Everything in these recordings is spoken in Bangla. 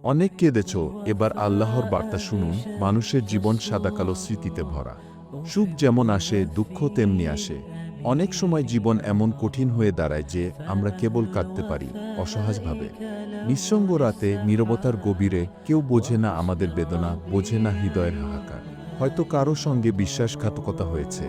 অনেক কেঁদেছ, এবার আল্লাহর বার্তা শুনুন, মানুষের জীবন সাদাকালো স্মৃতিতে ভরা। সুখ যেমন আসে দুঃখ তেমনি আসে। অনেক সময় জীবন এমন কঠিন হয়ে দাঁড়ায় যে আমরা কেবল কাঁদতে পারি, অসহজভাবে। নিঃসঙ্গ রাতে, নীরবতার গভীরে, কেউ বোঝে না আমাদের বেদনা, বোঝে না হৃদয়ের হাহাকার। হয়তো কারও সঙ্গে বিশ্বাসঘাতকতা হয়েছে,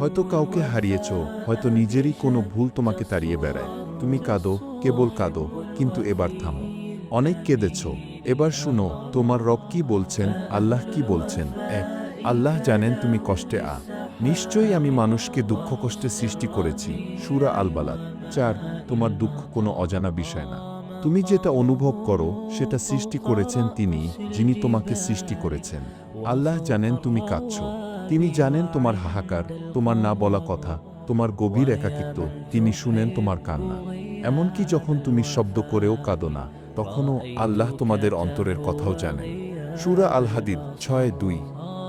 হয়তো কাউকে হারিয়েছ, হয়তো নিজেরই কোনো ভুল তোমাকে তাড়িয়ে বেড়ায়। তুমি কাঁদো, কেবল কাঁদো, কিন্তু এবার থামো। অনেক কেঁদেছ। এবার শুনো, তোমার রব কি বলছেন, আল্লাহ কি বলছেন? এক, আল্লাহ জানেন তুমি কষ্টে আ। নিশ্চয়ই আমি মানুষকে দুঃখ কষ্টে সৃষ্টি করেছি, সুরা আলবালাত চার, তোমার দুঃখ কোনো অজানা বিষয় না। তুমি যেটা অনুভব করো, সেটা সৃষ্টি করেছেন তিনি, যিনি তোমাকে সৃষ্টি করেছেন। আল্লাহ জানেন তুমি কাঁদছ। তিনি জানেন তোমার হাহাকার, তোমার না বলা কথা, তোমার গভীর একাকিত্ব, তিনি শুনেন তোমার কান্না। এমনকি যখন তুমি শব্দ করেও কাঁদো না তখনও আল্লাহ তোমাদের অন্তরের কথাও জানেন সুরা আল হাদিদ ছয় দুই।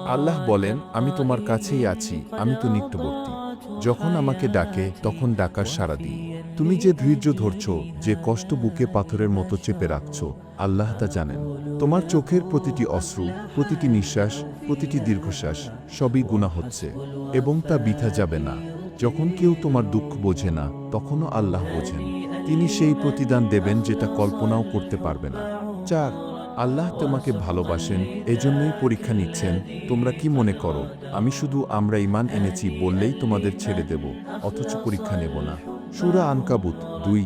আল্লাহ বলেন, আমি তোমার কাছেই আছি, আমি তো নিত্যবর্তী। যখন আমাকে ডাকে, তখন ডাকার সারা দিই। তুমি যে ধৈর্য ধরছ, যে কষ্ট বুকে পাথরের মতো চেপে রাখছ, আল্লাহ তা জানেন। তোমার চোখের প্রতিটি অশ্রু, প্রতিটি নিঃশ্বাস, প্রতিটি দীর্ঘশ্বাস সবই গুণা হচ্ছে এবং তা বিথা যাবে না। যখন কেউ তোমার দুঃখ বোঝে না, তখনও আল্লাহ বোঝেন। তিনি সেই প্রতিদান দেবেন যেটা কল্পনাও করতে পারবে না। চার আল্লাহ তোমাকে ভালোবাসেন, এজন্যই পরীক্ষা নিচ্ছেন, তোমরা কি মনে করো? আমি শুধু আমরা ইমান এনেছি বললেই তোমাদের ছেড়ে দেব, অথচ পরীক্ষা নেব না। সুরা আনকাবুত দুই,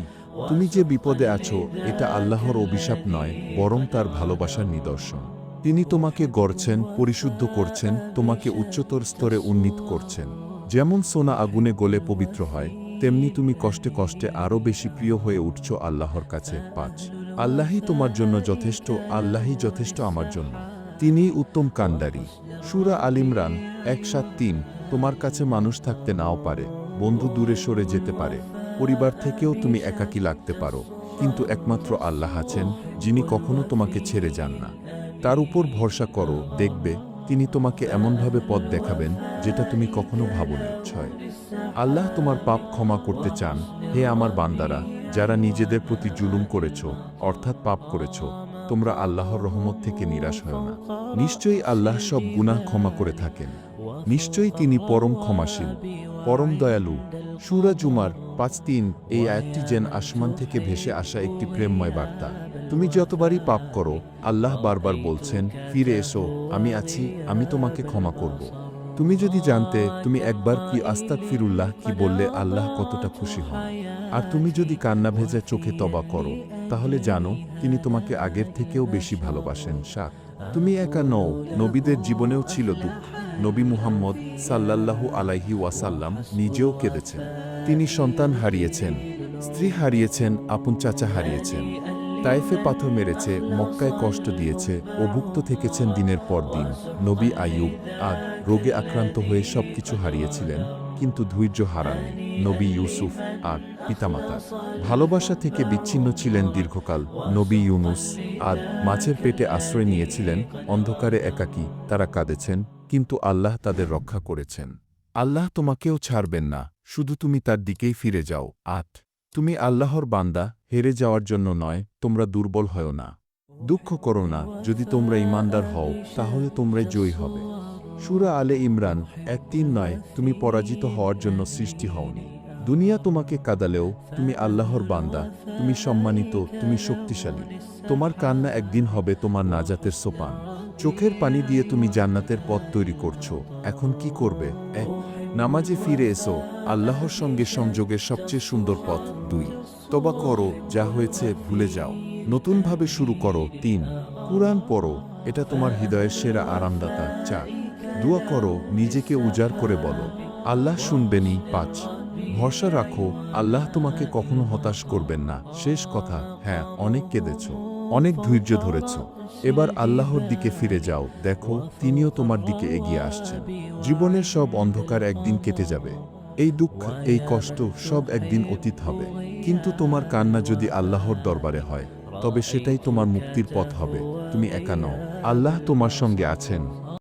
তুমি যে বিপদে আছো, এটা আল্লাহর অভিশাপ নয়, বরং তার ভালোবাসার নিদর্শন। তিনি তোমাকে গড়ছেন, পরিশুদ্ধ করছেন, তোমাকে উচ্চতর স্তরে উন্নীত করছেন। যেমন সোনা আগুনে গলে পবিত্র হয়, তেমনি তুমি কষ্টে কষ্টে আরও বেশি প্রিয় হয়ে উঠছ আল্লাহর কাছে, পাঁচ। আল্লাহই তোমার জন্য যথেষ্ট, আল্লাহই যথেষ্ট আমার জন্য। তিনিই উত্তম কান্ডারি সুরা আল ইমরান এক সাত তিন, তোমার কাছে মানুষ থাকতে নাও পারে, বন্ধু দূরে সরে যেতে পারে, পরিবার থেকেও তুমি একাকী লাগতে পারো, কিন্তু একমাত্র আল্লাহ আছেন, যিনি কখনো তোমাকে ছেড়ে যান না। তার উপর ভরসা করো, দেখবে, তিনি তোমাকে এমনভাবে পথ দেখাবেন, যেটা তুমি কখনো ভাবনি ছয়। আল্লাহ তোমার পাপ ক্ষমা করতে চান, হে আমার বান্দারা যারা নিজেদের প্রতি জুলুম করেছ, অর্থাৎ পাপ করেছ, তোমরা আল্লাহর রহমত থেকে নিরাশ হয় না। নিশ্চয়ই আল্লাহ সব গুনাহ ক্ষমা করে থাকেন। নিশ্চয়ই তিনি পরম ক্ষমাশীল, পরম দয়ালু। সুরা জুমার পাঁচ তিন এই আয়াতটি যেন আসমান থেকে ভেসে আসা একটি প্রেমময় বার্তা। তুমি যতবারই পাপ করো, আল্লাহ বারবার বলছেন, ফিরে এসো, আমি আছি, আমি তোমাকে ক্ষমা করব। তুমি যদি জানতে তুমি একবার কি আস্তাক ফিরুল্লাহ কি বললে আল্লাহ কতটা খুশি হন। আর তুমি যদি কান্না ভেজা চোখে তবা করো, তাহলে জানো তিনি তোমাকে আগের থেকেও বেশি ভালোবাসেন। শাক তুমি একা নও, নবীদের জীবনেও ছিল দুঃখ। নবী মুহাম্মদ সাল্লাল্লাহু আলাইহি ওয়াসাল্লাম নিজেও কেঁদেছেন। তিনি সন্তান হারিয়েছেন, স্ত্রী হারিয়েছেন, আপন চাচা হারিয়েছেন। তাইফে পাথর মেরেছে, মক্কায় কষ্ট দিয়েছে, অভুক্ত থেকেছেন দিনের পর দিন। নবী আইয়ুব আদ রোগে আক্রান্ত হয়ে সবকিছু হারিয়েছিলেন, কিন্তু ধৈর্য হারাননি। নবী ইউসুফ আর পিতামাতার ভালোবাসা থেকে বিচ্ছিন্ন ছিলেন দীর্ঘকাল। নবী ইউনুস আদ মাছের পেটে আশ্রয় নিয়েছিলেন, অন্ধকারে একাকী তারা কাঁদেছেন, কিন্তু আল্লাহ তাদের রক্ষা করেছেন। আল্লাহ তোমাকেও ছাড়বেন না, শুধু তুমি তার দিকেই ফিরে যাও। আট তুমি আল্লাহর বান্দা, হেরে যাওয়ার জন্য নয়, তোমরা দুর্বল হও না। দুঃখ করো না, যদি তোমরা ইমানদার হও, তাহলে তোমরা জয়ী হবে। সুরা আলে ইমরান এক তিন নয়, তুমি পরাজিত হওয়ার জন্য সৃষ্টি হওনি। দুনিয়া তোমাকে কাদালেও, তুমি আল্লাহর বান্দা, তুমি সম্মানিত, তুমি শক্তিশালী। তোমার কান্না একদিন হবে তোমার নাজাতের সোপান। চোখের পানি দিয়ে তুমি জান্নাতের পথ তৈরি করছ। এখন কি করবে? এক নামাজে ফিরে এসো, আল্লাহর সঙ্গে সংযোগের সবচেয়ে সুন্দর পথ দুই। তবা করো, যা হয়েছে ভুলে যাও। নতুনভাবে শুরু করো, তিন। কুরআন পড়ো, এটা তোমার হৃদয়ের সেরা আরামদাতা, চার। দোয়া করো, নিজেকে উজাড় করে বলো, আল্লাহ শুনবেনই, পাঁচ। ভরসা রাখো, আল্লাহ তোমাকে কখনো হতাশ করবেন না। শেষ কথা হ্যাঁ অনেক কেঁদেছ। অনেক ধৈর্য ধরেছ। এবার আল্লাহর দিকে ফিরে যাও। দেখো, তিনিও তোমার দিকে এগিয়ে আসছেন। জীবনের সব অন্ধকার একদিন কেটে যাবে। এই দুঃখ, এই কষ্ট সব একদিন অতীত হবে। কিন্তু তোমার কান্না যদি আল্লাহর দরবারে হয়, তবে সেটাই তোমার মুক্তির পথ হবে। তুমি একা নও। আল্লাহ তোমার সঙ্গে আছেন।